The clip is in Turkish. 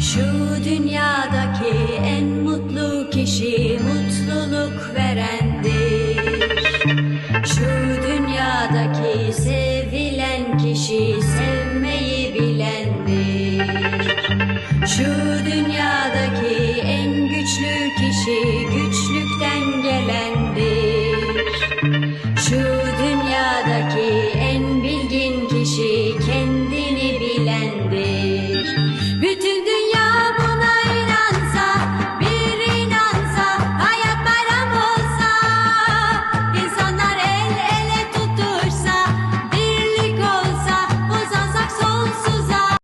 Şu dünyadaki en mutlu kişi mutluluk veren